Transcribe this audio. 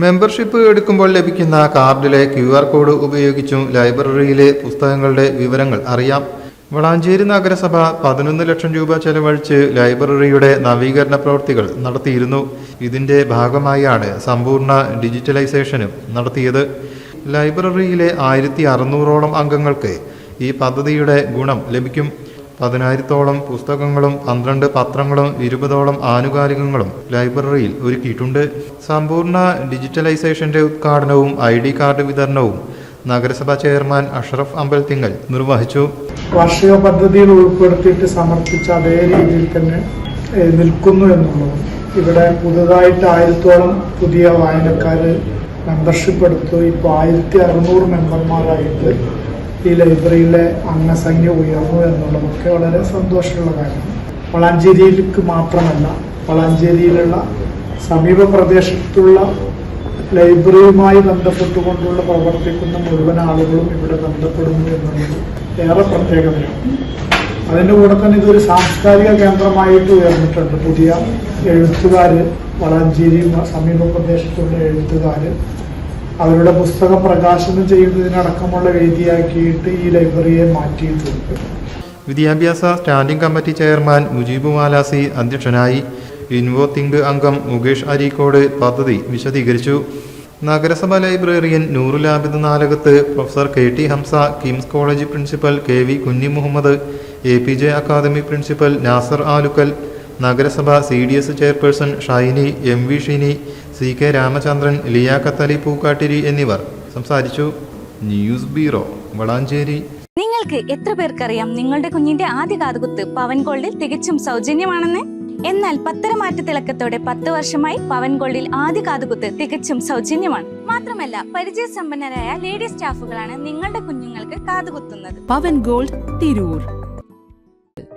Membership എടുക്കുമ്പോൾ ലഭിക്കുന്ന കാർഡിലെ ക്യു ആർ കോഡ് ഉപയോഗിച്ചും ലൈബ്രറിയിലെ പുസ്തകങ്ങളുടെ വിവരങ്ങൾ അറിയാം. വളാഞ്ചേരി നഗരസഭ പതിനൊന്ന് ലക്ഷം രൂപ ചെലവഴിച്ച് ലൈബ്രറിയുടെ നവീകരണ പ്രവൃത്തികൾ നടത്തിയിരുന്നു. ഇതിന്റെ ഭാഗമായാണ് സമ്പൂർണ ഡിജിറ്റലൈസേഷനും നടത്തിയത്. ലൈബ്രറിയിലെ ആയിരത്തി അറുന്നൂറോളം അംഗങ്ങൾക്ക് ഈ പദ്ധതിയുടെ ഗുണം ലഭിക്കും. പതിനായിരത്തോളം പുസ്തകങ്ങളും പന്ത്രണ്ട് പത്രങ്ങളും ഇരുപതോളം ആനുകാലികങ്ങളും ലൈബ്രറിയിൽ ഒരുക്കിയിട്ടുണ്ട്. സമ്പൂർണ ഡിജിറ്റലൈസേഷന്റെ ഉദ്ഘാടനവും ഐ ഡി കാർഡ് വിതരണവും നഗരസഭാ ചെയർമാൻ അഷ്റഫ് തിങ്ങൽ നിർവഹിച്ചു. വാർഷിക പദ്ധതിയിൽ ഉൾപ്പെടുത്തിയിട്ട് സമർപ്പിച്ച അതേ രീതിയിൽ തന്നെ നിൽക്കുന്നു എന്നുള്ളത്. ഇവിടെ പുതുതായിട്ട് ആയിരത്തോളം പുതിയ വായനക്കാർ മെമ്പർഷിപ്പ് എടുത്തു. ഇപ്പോൾ ആയിരത്തി അറുന്നൂറ് മെമ്പർമാരായിട്ട് ഈ ലൈബ്രറിയിലെ അംഗസംഖ്യ ഉയർന്നു എന്നുള്ളതൊക്കെ വളരെ സന്തോഷമുള്ള കാര്യമാണ് വളാഞ്ചേരിയിലേക്ക് മാത്രമല്ല വളാഞ്ചേരിയിലുള്ള സമീപ പ്രദേശത്തുള്ള ലൈബ്രറിയുമായി ബന്ധപ്പെട്ടുകൊണ്ടുള്ള പ്രവർത്തിക്കുന്ന മുഴുവൻ ആളുകളും ഇവിടെ ബന്ധപ്പെടുന്നു എന്നുള്ളത് ഏറെ പ്രത്യേകതയാണ്. അതിന്റെ കൂടെ തന്നെ ഇതൊരു സാംസ്കാരിക കേന്ദ്രമായിട്ട് ഉയർന്നിട്ടുണ്ട്. പുതിയ എഴുത്തുകാർ വളാഞ്ചേരി സമീപ പ്രദേശത്തുള്ള എഴുത്തുകാർ അവരുടെ പുസ്തകം പ്രകാശനം ചെയ്യുന്നതിനടക്കമുള്ള വേദിയാക്കിയിട്ട് ഈ ലൈബ്രറിയെ മാറ്റിയിട്ടുണ്ട് വിദ്യാഭ്യാസ standing committee chairman Mujeeb Malasi അധ്യക്ഷനായി ഇൻവോ തിങ്ക് അംഗം മുകേഷ് അരീക്കോട് പദ്ധതി വിശദീകരിച്ചു. നഗരസഭ librarian Noorul Abid Nalakath professor K T Hamsa KIMS college principal K V Kunhi Muhammad A P J academy principal Nasar Alukkal നഗരസഭ C D S chairperson Shiny M V Shini C K Ramachandran Liyakhat Ali Pookkattiri എന്നിവർ സംസാരിച്ചു. News bureau Valanchery. നിങ്ങൾക്ക് എത്ര പേർക്കറിയാം നിങ്ങളുടെ കുഞ്ഞിന്റെ ആദ്യ കാതുകുത്ത് പവൻ ഗോൾഡിൽ തികച്ചും സൗജന്യമാണെന്ന്? എന്നാൽ പത്തര മാറ്റ തിളക്കത്തോടെ പത്ത് വർഷമായി പവൻ ഗോൾഡിൽ ആദ്യ കാതുകുത്ത് തികച്ചും സൗജന്യമാണ്. മാത്രമല്ല പരിചയസമ്പന്നരായ ലേഡി സ്റ്റാഫുകളാണ് നിങ്ങളുടെ കുഞ്ഞുങ്ങൾക്ക് കാതുകുത്തുന്നത്. Pavan gold Tirur.